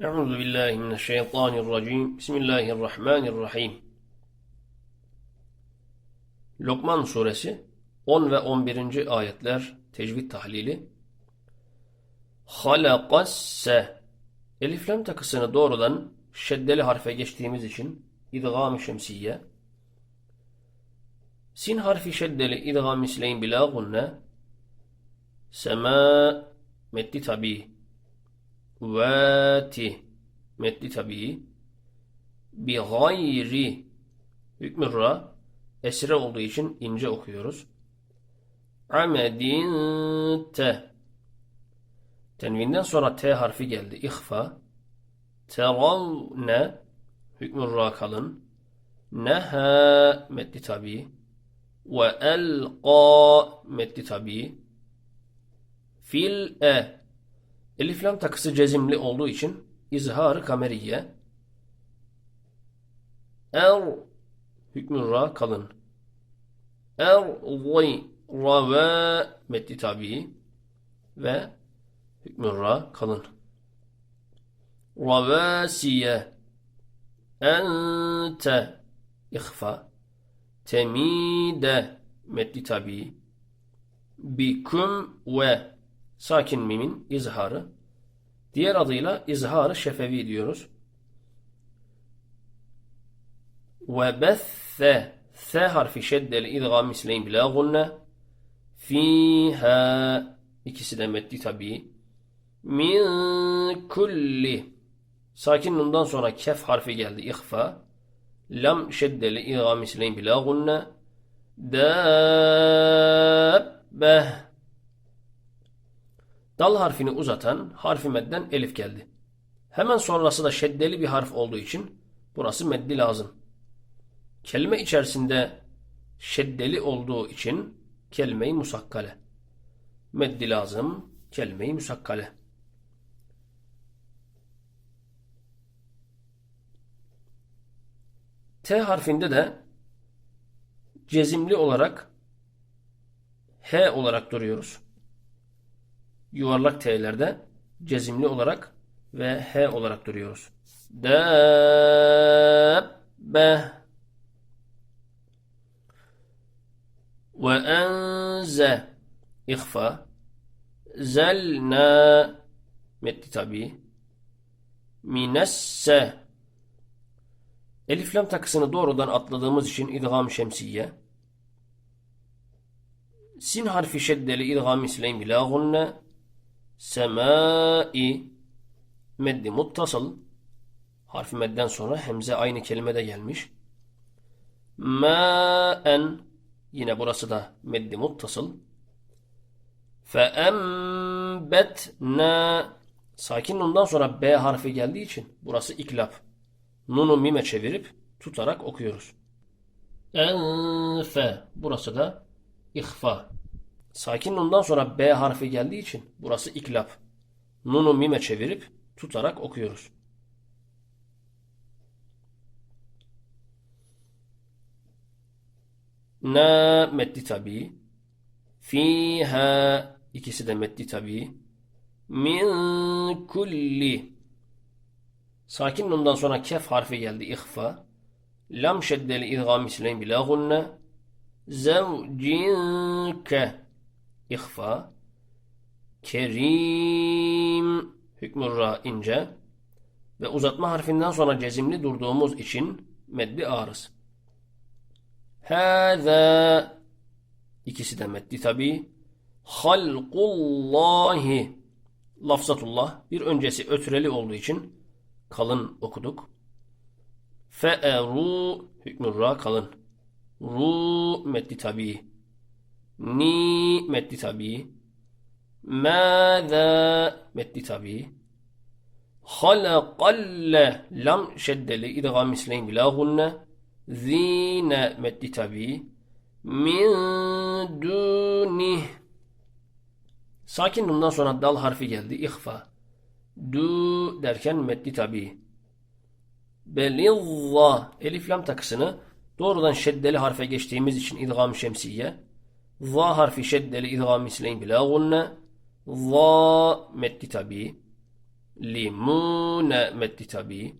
Euzu billahi mineşşeytanirracim. Bismillahirrahmanirrahim. Lokman suresi 10 ve 11. ayetler tecvid tahlili. Halakasse Elif lam takısını doğrudan şeddeli harfe geçtiğimiz için idgam-ı şemsiye. Sin harfi şeddeli idgam misleyin bila. Sema meddi tabi. Vati meddi tabi. Bi gayri hükmü ra esre olduğu için ince okuyoruz. Amedin te Tenvinden sonra T harfi geldi. İhfa. Teravne hükmü ra kalın. Neha meddi tabi. Ve elqa meddi tabi. Fil e Elif lam takısı cezimli olduğu için izhar kameriye. Er hükmü ra kalın. Er vay rava meddi tabi ve hükmü ra kalın. Ravasiye ente ihfa temide meddi tabi biküm ve sakin mimin izharı. Diğer adıyla izharı şefevi diyoruz. Ve besse th harfi şeddeli idgam misleyin bila gunne fiha ikisi de meddi tabi min kulli. Sakin nundan sonra kef harfi geldi ihfa lam şeddeli idgam misleyin bila gunne dabbe Dal harfini uzatan harfi medden elif geldi. Hemen sonrası da şeddeli bir harf olduğu için burası meddi lazım. Kelime içerisinde şeddeli olduğu için kelime-i musakkale. Meddi lazım, kelime-i musakkale. T harfinde de cezimli olarak H olarak duruyoruz yuvarlak T'lerde cezimli olarak ve H olarak duruyoruz. Dabbe ve enze ihfa. Zelna metni tabi. Minesse Elif lam takısını doğrudan atladığımız için idgam şemsiye Sin harfi şeddeli idgam isleyin bila semai meddi muttasıl harfi medden sonra hemze aynı kelimede gelmiş. Ma'en yine burası da meddi muttasıl. Feembetna sakin nundan sonra B harfi geldiği için burası iklap. Nunu mime çevirip tutarak okuyoruz. Enfe burası da ihfa. Sakin nundan sonra B harfi geldiği için burası iklap. Nunu mime çevirip tutarak okuyoruz. Na meddi tabi. Fiha ikisi de meddi tabi. Min kulli. Sakin nundan sonra kef harfi geldi ihfa. Lam şeddeli idgam misleyin bila gunne. Zevcinke ihfa, kerim hükmü ra ince ve uzatma harfinden sonra cezimli durduğumuz için meddi arız. Hâzâ ikisi de meddi tabi. Halkullahi lafzatullah bir öncesi ötreli olduğu için kalın okuduk. Fe'eru hükmü ra kalın. Ru meddi tabi. Ni metni tabi. Mâzâ metni tabi. Halakalle lam şeddeli idgam misleyin bila gunne. Zine metni tabi. Min dunih. Sakin bundan sonra dal harfi geldi. İhfa. Du derken metni tabi. Belizza elif lam takısını doğrudan şeddeli harfe geçtiğimiz için idgam şemsiye Za harfi şeddeli idgam misleyin bila gunne. Za meddi tabi. Limune meddi tabi.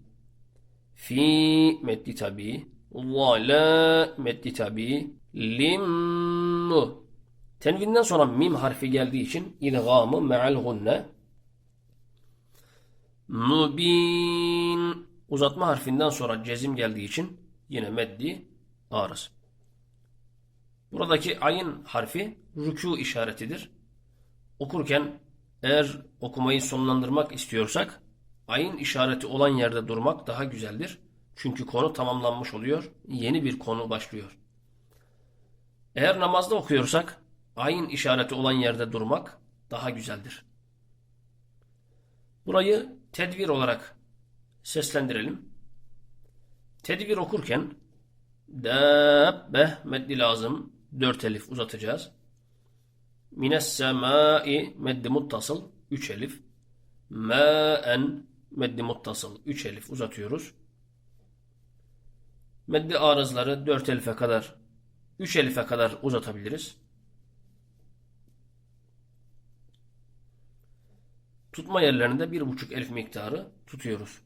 Fi meddi tabi. Vala meddi tabi. Limmu. Tenvinden sonra mim harfi geldiği için idgamı me'al gunne. Mubin. Uzatma harfinden sonra cezim geldiği için yine meddi arız. Buradaki ayın harfi rükû işaretidir. Okurken eğer okumayı sonlandırmak istiyorsak ayın işareti olan yerde durmak daha güzeldir. Çünkü konu tamamlanmış oluyor. Yeni bir konu başlıyor. Eğer namazda okuyorsak ayın işareti olan yerde durmak daha güzeldir. Burayı tedbir olarak seslendirelim. Tedbir okurken dabbe meddi lazım. Dört elif uzatacağız. Mines semai meddi muttasıl. Üç elif. Mâen meddi muttasıl. Üç elif uzatıyoruz. Meddi arızları dört elife kadar, üç elife kadar uzatabiliriz. Tutma yerlerinde bir buçuk elif miktarı tutuyoruz.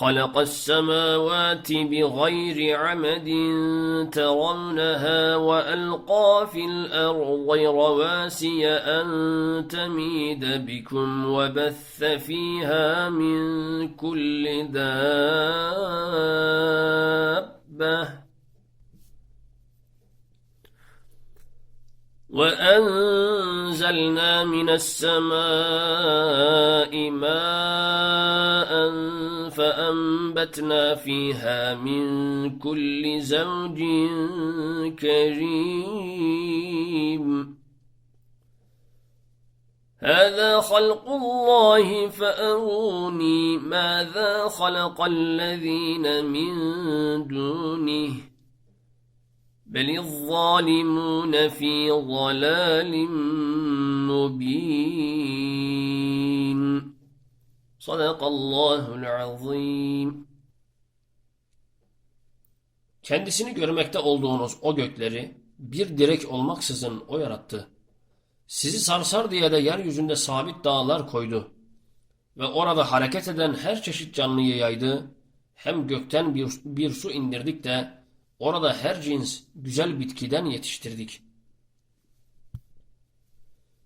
خلق السماوات بغير عمد ترونها وألقى في الأرض رواسي أن تميد بكم وبث فيها من كل دابة وأنزلنا من السماء ماء فأنبتنا فيها من كل زوج كريم. هذا خلق الله فأروني ماذا خلق الذين من دونه. بل الظالمون في ضلال مبين. صدق الله العظيم Kendisini görmekte olduğunuz o gökleri bir direk olmaksızın o yarattı. Sizi sarsar diye de yeryüzünde sabit dağlar koydu. Ve orada hareket eden her çeşit canlıyı yaydı. Hem gökten bir, bir su indirdik de Orada her cins güzel bitkiden yetiştirdik.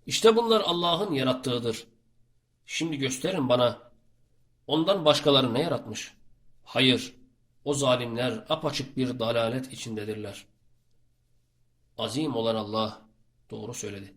İşte bunlar Allah'ın yarattığıdır. Şimdi gösterin bana. Ondan başkaları ne yaratmış? Hayır, o zalimler apaçık bir dalalet içindedirler. Azim olan Allah doğru söyledi.